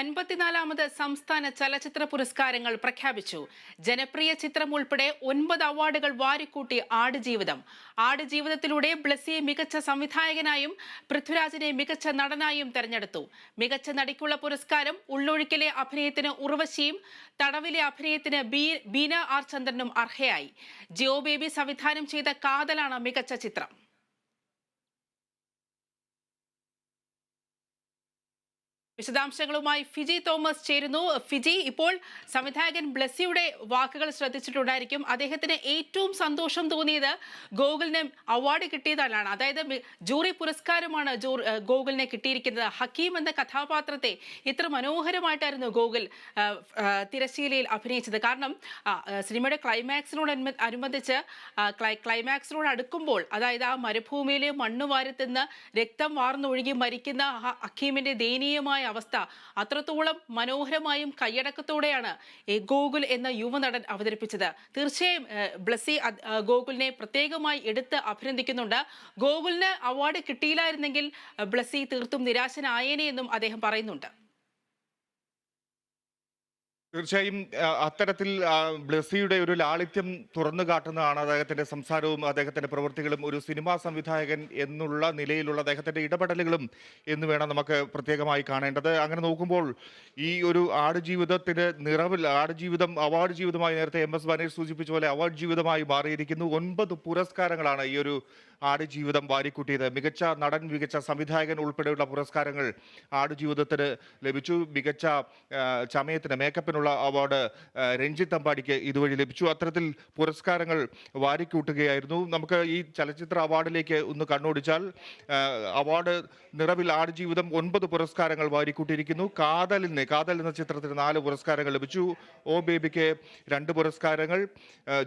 അൻപത്തിനാലാമത് സംസ്ഥാന ചലച്ചിത്ര പുരസ്കാരങ്ങൾ പ്രഖ്യാപിച്ചു. ജനപ്രിയ ചിത്രം ഉൾപ്പെടെ ഒൻപത് അവാർഡുകൾ വാരിക്കൂട്ടി ആടുജീവിതം. ആടുജീവിതത്തിലൂടെ ബ്ലസ്സിയെ മികച്ച സംവിധായകനായും പൃഥ്വിരാജിനെ മികച്ച നടനായും തെരഞ്ഞെടുത്തു. മികച്ച നടിക്കുള്ള പുരസ്കാരം ഉള്ളൊഴുക്കിലെ അഭിനയത്തിന് ഉർവശിയും തടവിലെ അഭിനയത്തിന് ബീന ആർ ചന്ദ്രനും അർഹയായി. ജിയോ ബേബി സംവിധാനം ചെയ്ത കാതലാണ് മികച്ച ചിത്രം. വിശദാംശങ്ങളുമായി ഫിജി തോമസ് ചേരുന്നു. ഫിജി ഇപ്പോൾ സംവിധായകൻ ബ്ലസ്സിയുടെ വാക്കുകൾ ശ്രദ്ധിച്ചിട്ടുണ്ടായിരിക്കും. അദ്ദേഹത്തിന് ഏറ്റവും സന്തോഷം തോന്നിയത് ഗോകുലിന് അവാർഡ് കിട്ടിയതാണ് അതായത് ജൂറി പുരസ്കാരമാണ് ഗോകുലിനെ കിട്ടിയിരിക്കുന്നത്. ഹക്കീം എന്ന കഥാപാത്രത്തെ ഇത്ര മനോഹരമായിട്ടായിരുന്നു ഗോകുൽ തിരശ്ശീലയിൽ അഭിനയിച്ചത്. കാരണം സിനിമയുടെ ക്ലൈമാക്സിനോട് അനുബ- അനുബന്ധിച്ച് ക്ലൈമാക്സിനോട് അടുക്കുമ്പോൾ അതായത് ആ മരുഭൂമിയിലെ മണ്ണ് വാരത്തിന്ന് രക്തം വാർന്നൊഴുകി മരിക്കുന്ന ഹക്കീമിന്റെ ദയനീയമായ അവസ്ഥ. അത്രത്തോളം മനോഹരമായും കയ്യടക്കത്തോടെയാണ് ഗോകുൽ എന്ന യുവനടൻ അവതരിപ്പിച്ചത്. തീർച്ചയായും ബ്ലസ്സി ഗോകുലിനെ പ്രത്യേകമായി എടുത്ത് അഭിനന്ദിക്കുന്നുണ്ട്. ഗോകുലിന് അവാർഡ് കിട്ടിയില്ലായിരുന്നെങ്കിൽ ബ്ലസ്സി തീർത്തും നിരാശനായേനെ എന്നും അദ്ദേഹം പറയുന്നുണ്ട്. തീർച്ചയായും അത്തരത്തിൽ ബ്ലസിയുടെ ഒരു ലാളിത്യം തുറന്നു കാട്ടുന്നതാണ് അദ്ദേഹത്തിന്റെ സംസാരവും അദ്ദേഹത്തിന്റെ പ്രവൃത്തികളും ഒരു സിനിമാ സംവിധായകൻ എന്നുള്ള നിലയിലുള്ള അദ്ദേഹത്തിന്റെ ഇടപെടലുകളും എന്ന് വേണം നമുക്ക് പ്രത്യേകമായി കാണേണ്ടത്. അങ്ങനെ നോക്കുമ്പോൾ ഈ ഒരു ആടുജീവിതത്തിന്റെ നിറവിൽ ആടുജീവിതം അവാർഡ് ജീവിതമായി നേരത്തെ എം എസ് ബനേഷ് സൂചിപ്പിച്ച പോലെ അവാർഡ് ജീവിതമായി മാറിയിരിക്കുന്നു. ഒൻപത് പുരസ്കാരങ്ങളാണ് ഈ ഒരു ആടുജീവിതം വാരിക്കൂട്ടിയത്. മികച്ച നടൻ മികച്ച സംവിധായകൻ ഉൾപ്പെടെയുള്ള പുരസ്കാരങ്ങൾ ആടുജീവിതത്തിന് ലഭിച്ചു. മികച്ച ചമയത്തിന് മേക്കപ്പിനുള്ള അവാർഡ് രഞ്ജിത്ത് അമ്പാടിക്ക് ഇതുവഴി ലഭിച്ചു. അത്തരത്തിൽ പുരസ്കാരങ്ങൾ വാരിക്കൂട്ടുകയായിരുന്നു. നമുക്ക് ഈ ചലച്ചിത്ര അവാർഡിലേക്ക് ഒന്ന് കണ്ണോടിച്ചാൽ അവാർഡ് നിറവിൽ ആടുജീവിതം ഒൻപത് പുരസ്കാരങ്ങൾ വാരിക്കൂട്ടിയിരിക്കുന്നു. കാതലിന് കാതൽ എന്ന ചിത്രത്തിന് നാല് പുരസ്കാരങ്ങൾ ലഭിച്ചു. ഓ ബേബിക്ക് രണ്ട് പുരസ്കാരങ്ങൾ.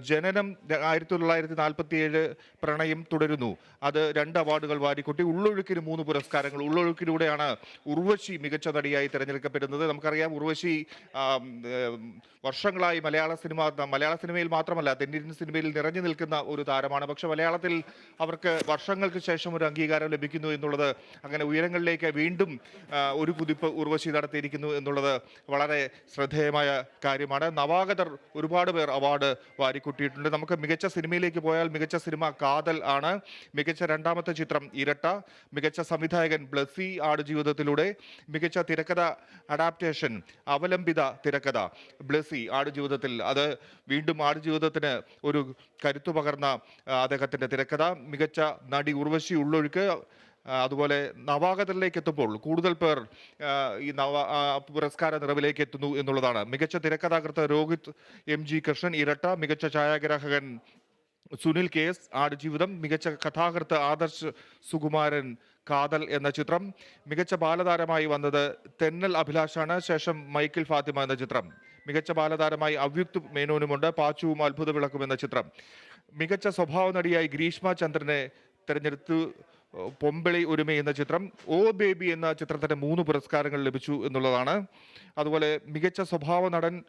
ജനനം ആയിരത്തി തൊള്ളായിരത്തി നാൽപ്പത്തി ഏഴ് പ്രണയം തുടരുന്നു. അത് രണ്ട് അവാർഡുകൾ വാരിക്കൂട്ടി ഉള്ളൊഴുക്കിന് മൂന്ന് പുരസ്കാരങ്ങൾ. ഉള്ളൊഴുക്കിലൂടെയാണ് ഉർവശി മികച്ച നടിയായി തിരഞ്ഞെടുക്കപ്പെടുന്നത്. നമുക്കറിയാം ഉർവശി വർഷങ്ങളായി മലയാള സിനിമ മലയാള സിനിമയിൽ മാത്രമല്ല തെന്നിന്ത്യൻ സിനിമയിൽ നിറഞ്ഞു നിൽക്കുന്ന ഒരു താരമാണ്. പക്ഷെ മലയാളത്തിൽ അവർക്ക് വർഷങ്ങൾക്ക് ശേഷം ഒരു അംഗീകാരം ലഭിക്കുന്നു എന്നുള്ളത് അങ്ങനെ ഉയരങ്ങളിലേക്ക് വീണ്ടും ഒരു കുതിപ്പ് ഉർവശി നടത്തിയിരിക്കുന്നു എന്നുള്ളത് വളരെ ശ്രദ്ധേയമായ കാര്യമാണ്. നവാഗതർ ഒരുപാട് പേർ അവാർഡ് വാരിക്കൂട്ടിയിട്ടുണ്ട്. നമുക്ക് മികച്ച സിനിമയിലേക്ക് പോയാൽ മികച്ച സിനിമ കാതൽ ആണ്. മികച്ച രണ്ടാമത്തെ ചിത്രം ഇരട്ട മികച്ച സംവിധായകൻ ബ്ലസി ആടുജീവിതത്തിലൂടെ മികച്ച തിരക്കഥ അഡാപ്റ്റേഷൻ അവലംബിത തിരക്കഥ ബ്ലസി ആടുജീവിതത്തിൽ. അത് വീണ്ടും ആടുജീവിതത്തിന് ഒരു കരുത്തു പകർന്ന അദ്ദേഹത്തിന്റെ തിരക്കഥ. മികച്ച നടി ഉർവശി ഉള്ളൊഴുക്ക് അതുപോലെ നവാഗതരിലേക്ക് എത്തുമ്പോൾ കൂടുതൽ പേർ ഈ നവ പുരസ്കാര നിറവിലേക്ക് എത്തുന്നു എന്നുള്ളതാണ്. മികച്ച തിരക്കഥാകൃത്ത് രോഹിത് എം ജി കൃഷ്ണൻ ഇരട്ട മികച്ച ഛായാഗ്രാഹകൻ സുനിൽ കെ എസ് ആടുജീവിതം മികച്ച കഥാകൃത്ത് ആദർശ് സുകുമാരൻ കാതൽ എന്ന ചിത്രം. മികച്ച ബാലതാരമായി വന്നത് തെന്നൽ അഭിലാഷാണ്. ശേഷം മൈക്കിൾ ഫാത്തിമ എന്ന ചിത്രം. മികച്ച ബാലതാരമായി അവ്യുക്ത് മേനോനുമുണ്ട്. പാച്ചുവും അത്ഭുത വിളക്കും എന്ന ചിത്രം. മികച്ച സ്വഭാവ നടിയായി ഗ്രീഷ്മ ചന്ദ്രനെ തിരഞ്ഞെടുത്തു. പൊമ്പിളി ഒരുമ എന്ന ചിത്രം. ഓ ബേബി എന്ന ചിത്രത്തിന് മൂന്ന് പുരസ്കാരങ്ങൾ ലഭിച്ചു എന്നുള്ളതാണ്. അതുപോലെ മികച്ച സ്വഭാവ നടൻ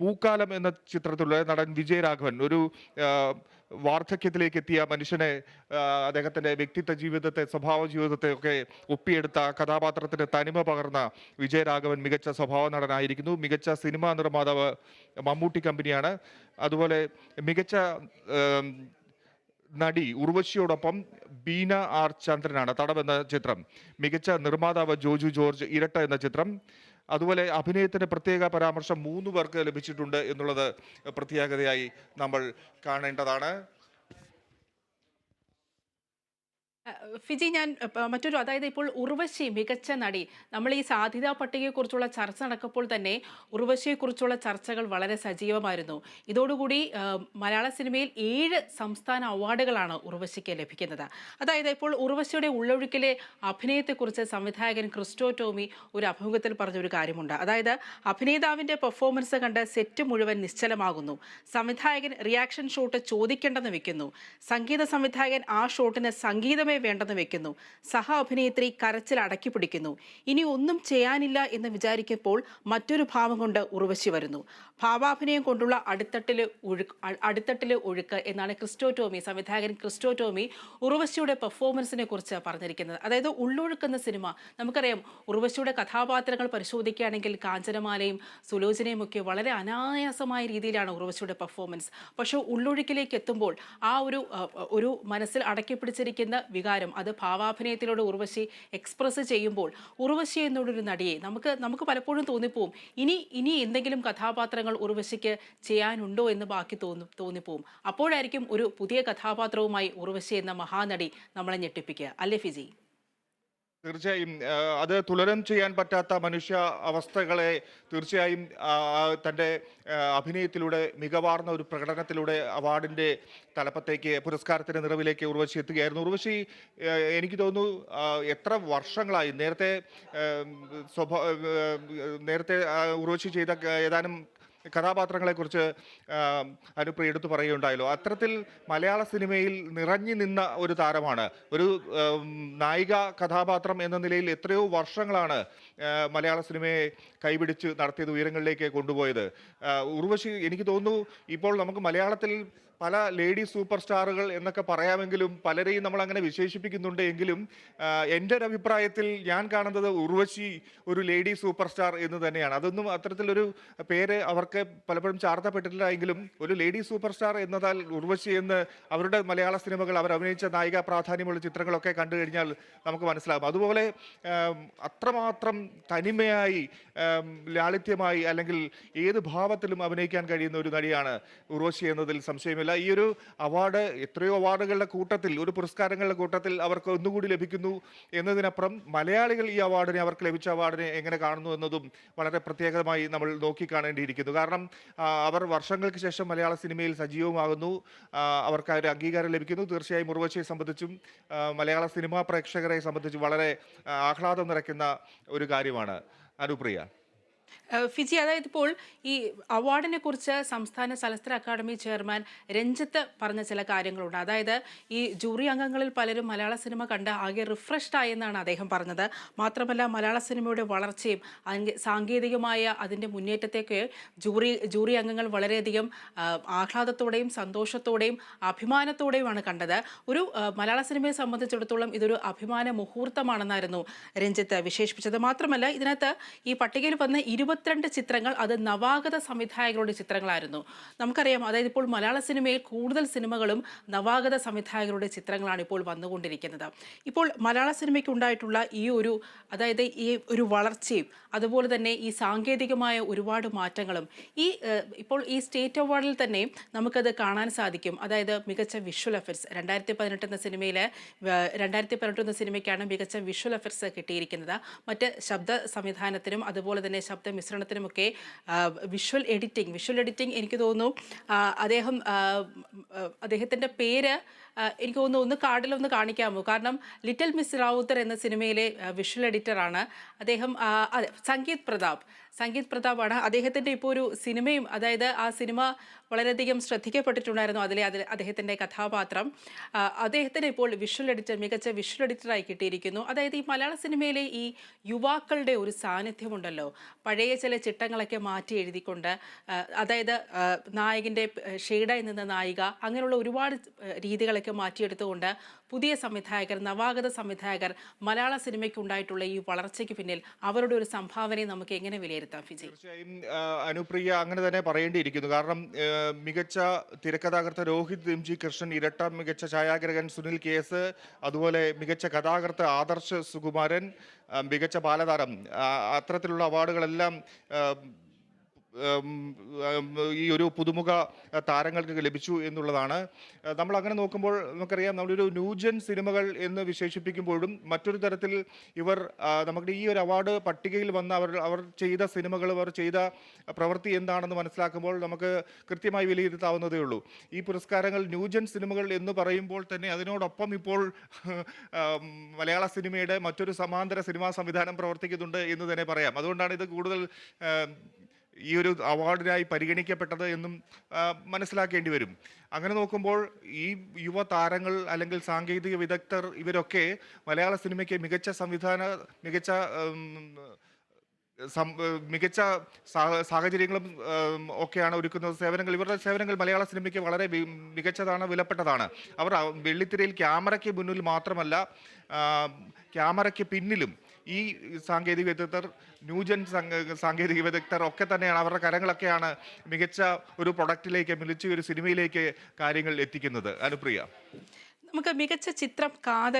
പൂക്കാലം എന്ന ചിത്രത്തിലുള്ള നടൻ വിജയരാഘവൻ ഒരു വാർദ്ധക്യത്തിലേക്ക് എത്തിയ മനുഷ്യനെ അദ്ദേഹത്തിന്റെ വ്യക്തിത്വ ജീവിതത്തെ സ്വഭാവ ജീവിതത്തെ ഒക്കെ ഒപ്പിയെടുത്ത കഥാപാത്രത്തിന്റെ തനിമ പകർന്ന വിജയരാഘവൻ മികച്ച സ്വഭാവ നടനായിരിക്കുന്നു. മികച്ച സിനിമാ നിർമ്മാതാവ് മമ്മൂട്ടി കമ്പനിയാണ്. അതുപോലെ മികച്ച നടി ഉർവശിയോടൊപ്പം ബീന ആർ ചന്ദ്രനാണ് തടം എന്ന ചിത്രം. മികച്ച നിർമ്മാതാവ് ജോജു ജോർജ് ഇരട്ട എന്ന ചിത്രം. അതുപോലെ അഭിനയത്തിന്റെ പ്രത്യേക പരാമർശം മൂന്ന് പേർക്ക് ലഭിച്ചിട്ടുണ്ട് എന്നുള്ളത് പ്രത്യേകതയായി നമ്മൾ കാണേണ്ടതാണ്. ഫിജി ഞാൻ മറ്റൊരു അതായത് ഇപ്പോൾ ഉർവശി മികച്ച നടി. നമ്മൾ ഈ സാധ്യതാ പട്ടികയെക്കുറിച്ചുള്ള ചർച്ച നടക്കുമ്പോൾ തന്നെ ഉർവശിയെക്കുറിച്ചുള്ള ചർച്ചകൾ വളരെ സജീവമായിരുന്നു. ഇതോടുകൂടി മലയാള സിനിമയിൽ ഏഴ് സംസ്ഥാന അവാർഡുകളാണ് ഉർവശിക്ക് ലഭിക്കുന്നത്. അതായത് ഇപ്പോൾ ഉർവശിയുടെ ഉള്ളൊഴുക്കിലെ അഭിനയത്തെക്കുറിച്ച് സംവിധായകൻ ക്രിസ്റ്റോ ടോമി ഒരു അഭിമുഖത്തിൽ പറഞ്ഞൊരു കാര്യമുണ്ട്. അതായത് അഭിനേതാവിന്റെ പെർഫോമൻസ് കണ്ട് സെറ്റ് മുഴുവൻ നിശ്ചലമാകുന്നു. സംവിധായകൻ റിയാക്ഷൻ ഷോട്ട് ചോദിക്കേണ്ടെന്ന് വെക്കുന്നു. സംഗീത സംവിധായകൻ ആ ഷോട്ടിന് സംഗീതമേ മാത്രമേ വേണ്ടെന്ന് വെക്കുന്നു. സഹ അഭിനേത്രി കരച്ചിൽ അടക്കി പിടിക്കുന്നു. ഇനി ഒന്നും ചെയ്യാനില്ല എന്ന് വിചാരിക്കുമ്പോൾ മറ്റൊരു ഭാവം കൊണ്ട് ഉറവശി വരുന്നു. ഭാവാഭിനയം കൊണ്ടുള്ള അടിത്തട്ടിൽ ഒഴുക്ക് അടിത്തട്ടിൽ ഒഴുക്ക് എന്നാണ് ക്രിസ്റ്റോ ടോമി സംവിധായകൻ ക്രിസ്റ്റോ ടോമി ഉറവശിയുടെ പെർഫോമൻസിനെ കുറിച്ച് പറഞ്ഞിരിക്കുന്നത്. അതായത് ഉള്ളൊഴുക്കുന്ന സിനിമ. നമുക്കറിയാം ഉറവശിയുടെ കഥാപാത്രങ്ങൾ പരിശോധിക്കുകയാണെങ്കിൽ കാഞ്ചനമാലയും സുലോചനയും ഒക്കെ വളരെ അനായാസമായ രീതിയിലാണ് ഉറവശിയുടെ പെർഫോമൻസ് പക്ഷേ ഉള്ളൊഴുക്കിലേക്ക് എത്തുമ്പോൾ ആ ഒരു ഒരു മനസ്സിൽ അടക്കി പിടിച്ചിരിക്കുന്ന വികാരം അത് ഭാവാഭിനയത്തിലൂടെ ഉർവശി എക്സ്പ്രസ് ചെയ്യുമ്പോൾ ഉർവശി എന്നുള്ളൊരു നടിയെ നമുക്ക് നമുക്ക് പലപ്പോഴും തോന്നിപ്പോവും. ഇനി ഇനി എന്തെങ്കിലും കഥാപാത്രങ്ങൾ ഉർവശിക്ക് ചെയ്യാനുണ്ടോ എന്ന് ബാക്കി തോന്നി തോന്നിപ്പോവും. അപ്പോഴായിരിക്കും ഒരു പുതിയ കഥാപാത്രവുമായി ഉർവശി എന്ന മഹാനടി നമ്മളെ ഞെട്ടിപ്പിക്കുക. അല്ലേ ഫിജി? തീർച്ചയായും അത് തുലനം ചെയ്യാൻ പറ്റാത്ത മനുഷ്യ അവസ്ഥകളെ തീർച്ചയായും തന്റെ അഭിനയത്തിലൂടെ മികവാർന്ന ഒരു പ്രകടനത്തിലൂടെ അവാർഡിന്റെ തലപ്പത്തേക്ക് പുരസ്കാരത്തിന്റെ നിറവിലേക്ക് ഉർവശി എത്തുകയായിരുന്നു. ഉർവശി എനിക്ക് തോന്നുന്നു എത്ര വർഷങ്ങളായി? നേരത്തെ സ്വഭാവ സ്വഭാ നേരത്തെ ഉർവശി ചെയ്ത ഏതാനും കഥാപാത്രങ്ങളെക്കുറിച്ച് കുറിച്ച് അനുപ്രിയ എടുത്തു പറയുകയുണ്ടായല്ലോ. അത്തരത്തിൽ മലയാള സിനിമയിൽ നിറഞ്ഞു നിന്ന ഒരു താരമാണ്. ഒരു നായിക കഥാപാത്രം എന്ന നിലയിൽ എത്രയോ വർഷങ്ങളാണ് മലയാള സിനിമയെ കൈപിടിച്ച് നടത്തിയത് ഉയരങ്ങളിലേക്ക് കൊണ്ടുപോയത്. ഉർവശി എനിക്ക് തോന്നുന്നു ഇപ്പോൾ നമുക്ക് മലയാളത്തിൽ പല ലേഡി സൂപ്പർ സ്റ്റാറുകൾ എന്നൊക്കെ പറയാമെങ്കിലും പലരെയും നമ്മൾ അങ്ങനെ വിശേഷിപ്പിക്കുന്നുണ്ട് എങ്കിലും എന്റെ ഒരു അഭിപ്രായത്തിൽ ഞാൻ കാണുന്നത് ഉർവശി ഒരു ലേഡി സൂപ്പർ സ്റ്റാർ എന്ന് തന്നെയാണ്. അതൊന്നും അത്തരത്തിലൊരു പേര് അവർക്ക് പലപ്പോഴും ചാർത്തപ്പെട്ടിട്ടില്ല എങ്കിലും ഒരു ലേഡി സൂപ്പർ സ്റ്റാർ എന്നതാൽ ഉർവശി എന്ന് അവരുടെ മലയാള സിനിമകൾ അവർ അഭിനയിച്ച നായിക പ്രാധാന്യമുള്ള ചിത്രങ്ങളൊക്കെ കണ്ടു കഴിഞ്ഞാൽ നമുക്ക് മനസ്സിലാകും. അതുപോലെ അത്രമാത്രം തനിമയായി ലാളിത്യമായി അല്ലെങ്കിൽ ഏത് ഭാവത്തിലും അഭിനയിക്കാൻ കഴിയുന്ന ഒരു നടിയാണ് ഉർവശി എന്നതിൽ സംശയമില്ല. ഈ ഒരു അവാർഡ് എത്രയോ അവാർഡുകളുടെ കൂട്ടത്തിൽ ഒരു പുരസ്കാരങ്ങളുടെ കൂട്ടത്തിൽ അവർക്ക് ഒന്നുകൂടി ലഭിക്കുന്നു എന്നതിനപ്പുറം മലയാളികൾ ഈ അവാർഡിനെ അവർക്ക് ലഭിച്ച അവാർഡിനെ എങ്ങനെ കാണുന്നു എന്നതും വളരെ പ്രത്യേകമായി നമ്മൾ നോക്കിക്കാണേണ്ടിയിരിക്കുന്നു. കാരണം അവർ വർഷങ്ങൾക്ക് ശേഷം മലയാള സിനിമയിൽ സജീവമാകുന്നു. അവർക്ക് ഒരു അംഗീകാരം ലഭിക്കുന്നു. തീർച്ചയായും ഉറവശയെ സംബന്ധിച്ചും മലയാള സിനിമാ പ്രേക്ഷകരെ സംബന്ധിച്ചും വളരെ ആഹ്ലാദം നിറയ്ക്കുന്ന ഒരു കാര്യമാണ്. അനുപ്രിയ. ഫിജി അതായത് ഇപ്പോൾ ഈ അവാർഡിനെ കുറിച്ച് സംസ്ഥാന ചലച്ചിത്ര അക്കാദമി ചെയർമാൻ രഞ്ജിത്ത് പറഞ്ഞ ചില കാര്യങ്ങളുണ്ട്. അതായത് ഈ ജൂറി അംഗങ്ങളിൽ പലരും മലയാള സിനിമ കണ്ട് ആകെ റിഫ്രഷ്ഡ് ആയെന്നാണ് അദ്ദേഹം പറഞ്ഞത്. മാത്രമല്ല മലയാള സിനിമയുടെ വളർച്ചയും സാങ്കേതികമായ അതിന്റെ മുന്നേറ്റത്തേക്ക് ജൂറി ജൂറി അംഗങ്ങൾ വളരെയധികം ആഹ്ലാദത്തോടെയും സന്തോഷത്തോടെയും അഭിമാനത്തോടെയുമാണ് കണ്ടത്. ഒരു മലയാള സിനിമയെ സംബന്ധിച്ചിടത്തോളം ഇതൊരു അഭിമാന മുഹൂർത്തമാണെന്നായിരുന്നു രഞ്ജിത്ത് വിശേഷിപ്പിച്ചത്. മാത്രമല്ല ഇതിനകത്ത് ഈ പട്ടികയിൽ വന്ന ഇരുപത്തിരണ്ട് ചിത്രങ്ങൾ അത് നവാഗത സംവിധായകരുടെ ചിത്രങ്ങളായിരുന്നു. നമുക്കറിയാം അതായത് ഇപ്പോൾ മലയാള സിനിമയിൽ കൂടുതൽ സിനിമകളും നവാഗത സംവിധായകരുടെ ചിത്രങ്ങളാണ് ഇപ്പോൾ വന്നുകൊണ്ടിരിക്കുന്നത്. ഇപ്പോൾ മലയാള സിനിമയ്ക്ക് ഉണ്ടായിട്ടുള്ള ഈ ഒരു അതായത് ഈ ഒരു വളർച്ചയും അതുപോലെ തന്നെ ഈ സാങ്കേതികമായ ഒരുപാട് മാറ്റങ്ങളും ഈ ഇപ്പോൾ ഈ സ്റ്റേറ്റ് അവാർഡിൽ തന്നെ നമുക്കത് കാണാൻ സാധിക്കും. അതായത് മികച്ച വിഷ്വൽ എഫക്ട്സ് രണ്ടായിരത്തി പതിനെട്ട് എന്ന സിനിമയിലെ രണ്ടായിരത്തി പതിനെട്ട് എന്ന സിനിമയ്ക്കാണ് മികച്ച വിഷ്വൽ എഫക്ട്സ് കിട്ടിയിരിക്കുന്നത്. മറ്റ് ശബ്ദ സംവിധാനത്തിനും അതുപോലെ തന്നെ ശബ്ദ മിശ്രണത്തിനുമൊക്കെ വിഷ്വൽ എഡിറ്റിംഗ് വിഷ്വൽ എഡിറ്റിംഗ് എനിക്ക് തോന്നുന്നു അദ്ദേഹം അദ്ദേഹത്തിന്റെ പേര് എനിക്ക് തോന്നുന്നു ഒന്ന് കാർഡിലൊന്ന് കാണിക്കാമോ കാരണം ലിറ്റിൽ മിസ് റാവുത്തർ എന്ന സിനിമയിലെ വിഷ്വൽ എഡിറ്ററാണ് അദ്ദേഹം അതെ സംഗീത് പ്രതാപ്. സംഗീത് പ്രതാപാണ്. അദ്ദേഹത്തിന്റെ ഇപ്പോൾ ഒരു സിനിമയും അതായത് ആ സിനിമ വളരെയധികം ശ്രദ്ധിക്കപ്പെട്ടിട്ടുണ്ടായിരുന്നു അതിലെ അതിൽ അദ്ദേഹത്തിന്റെ കഥാപാത്രം. അദ്ദേഹത്തിന് ഇപ്പോൾ വിഷ്വൽ എഡിറ്റർ മികച്ച വിഷ്വൽ എഡിറ്ററായി കിട്ടിയിരിക്കുന്നു. അതായത് ഈ മലയാള സിനിമയിലെ ഈ യുവാക്കളുടെ ഒരു സാന്നിധ്യമുണ്ടല്ലോ. പഴയ ചില ചിട്ടങ്ങളൊക്കെ മാറ്റി എഴുതിക്കൊണ്ട് അതായത് നായകന്റെ ഷെയ്ഡായി നിന്ന നായിക അങ്ങനെയുള്ള ഒരുപാട് ആ, രീതികളൊക്കെ മാറ്റിയെടുത്തുകൊണ്ട് പുതിയ സംവിധായകർ നവാഗത സംവിധായകർ മലയാള സിനിമയ്ക്ക് ഉണ്ടായിട്ടുള്ള ഈ വളർച്ചയ്ക്ക് പിന്നിൽ അവരുടെ ഒരു സംഭാവനയെ നമുക്ക് എങ്ങനെ വിലയിരുത്താം ഫിജി? തീർച്ചയായും അനുപ്രിയ അങ്ങനെ തന്നെ പറയേണ്ടിയിരിക്കുന്നു. കാരണം മികച്ച തിരക്കഥാകൃത്ത് രോഹിത് എം ജി കൃഷ്ണൻ ഇരട്ട മികച്ച ഛായാഗ്രഹൻ സുനിൽ കേസ് അതുപോലെ മികച്ച കഥാകൃത്ത് ആദർശ് സുകുമാരൻ മികച്ച ബാലതാരം അത്തരത്തിലുള്ള അവാർഡുകളെല്ലാം ഈ ഒരു പുതുമുഖ താരങ്ങൾക്ക് ലഭിച്ചു എന്നുള്ളതാണ്. നമ്മൾ അങ്ങനെ നോക്കുമ്പോൾ നമുക്കറിയാം നമ്മളൊരു ന്യൂജൻ സിനിമകൾ എന്ന് വിശേഷിപ്പിക്കുമ്പോഴും മറ്റൊരു തരത്തിൽ ഇവർ നമ്മുടെ ഈ ഒരു അവാർഡ് പട്ടികയിൽ വന്ന അവർ അവർ ചെയ്ത സിനിമകൾ അവർ ചെയ്ത പ്രവൃത്തി എന്താണെന്ന് മനസ്സിലാക്കുമ്പോൾ നമുക്ക് കൃത്യമായി വിലയിരുത്താവുന്നതേ ഉള്ളൂ. ഈ പുരസ്കാരങ്ങൾ ന്യൂജൻ സിനിമകൾ എന്ന് പറയുമ്പോൾ തന്നെ അതിനോടൊപ്പം ഇപ്പോൾ മലയാള സിനിമയുടെ മറ്റൊരു സമാന്തര സിനിമാ സംവിധാനം പ്രവർത്തിക്കുന്നുണ്ട് എന്ന് തന്നെ പറയാം. അതുകൊണ്ടാണ് ഇത് കൂടുതൽ ഈ ഒരു അവാർഡിനായി പരിഗണിക്കപ്പെട്ടത് എന്നും മനസ്സിലാക്കേണ്ടി വരും. അങ്ങനെ നോക്കുമ്പോൾ ഈ യുവ താരങ്ങൾ അല്ലെങ്കിൽ സാങ്കേതിക വിദഗ്ധർ ഇവരൊക്കെ മലയാള സിനിമയ്ക്ക് മികച്ച സംവിധാന മികച്ച മികച്ച സാഹചര്യങ്ങളും ഒക്കെയാണ് ഒരുക്കുന്നത് സേവനങ്ങൾ. ഇവരുടെ സേവനങ്ങൾ മലയാള സിനിമയ്ക്ക് വളരെ മികച്ചതാണ് വിലപ്പെട്ടതാണ്. അവർ വെള്ളിത്തിരയിൽ ക്യാമറയ്ക്ക് മുന്നിൽ മാത്രമല്ല ക്യാമറയ്ക്ക് പിന്നിലും ഈ സാങ്കേതിക വിദഗ്ധർ ന്യൂജൻ സാങ്ക- സാങ്കേതിക വിദഗ്ധർ ഒക്കെ തന്നെയാണ് അവരുടെ കരങ്ങളൊക്കെയാണ് മികച്ച ഒരു പ്രൊഡക്റ്റിലേക്ക് മികച്ച ഒരു സിനിമയിലേക്ക് കാര്യങ്ങൾ എത്തിക്കുന്നത്. അനുപ്രിയ. നമുക്ക് മികച്ച ചിത്രം കാതൽ